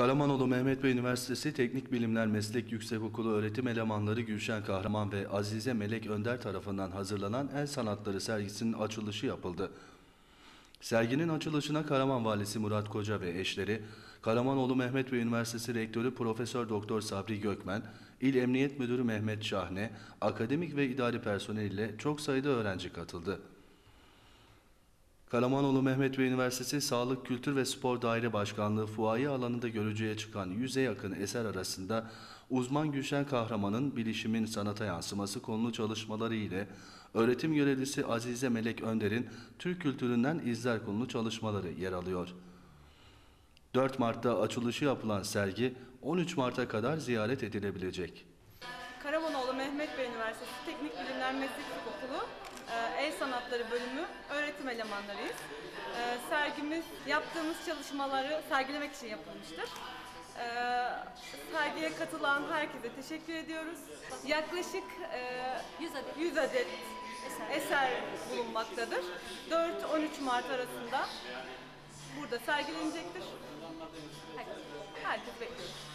Karamanoğlu Mehmet Bey Üniversitesi Teknik Bilimler Meslek Yüksekokulu öğretim elemanları Gülşen Kahraman ve Azize Melek Önder tarafından hazırlanan El Sanatları sergisinin açılışı yapıldı. Serginin açılışına Karaman Valisi Murat Koca ve eşleri, Karamanoğlu Mehmet Bey Üniversitesi Rektörü Profesör Doktor Sabri Gökmen, İl Emniyet Müdürü Mehmet Şahne, akademik ve idari personel ile çok sayıda öğrenci katıldı. Karamanoğlu Mehmet Bey Üniversitesi Sağlık, Kültür ve Spor Daire Başkanlığı fuaye alanında görücüye çıkan yüze yakın eser arasında uzman Gülşen Kahraman'ın bilişimin sanata yansıması konulu çalışmaları ile öğretim görevlisi Azize Melek Önder'in Türk kültüründen izler konulu çalışmaları yer alıyor. 4 Mart'ta açılışı yapılan sergi 13 Mart'a kadar ziyaret edilebilecek. Karamanoğlu Mehmet Bey Üniversitesi Teknik Bilimler Meslek Okulu El Sanatları Bölümü öğretim elemanlarıyız. E, Sergimiz yaptığımız çalışmaları sergilemek için yapılmıştır. E, Sergiye katılan herkese teşekkür ediyoruz. Yaklaşık e, 100 adet. 100 adet Eser. bulunmaktadır. 4-13 Mart arasında burada sergilenecektir. Herkes bekliyoruz.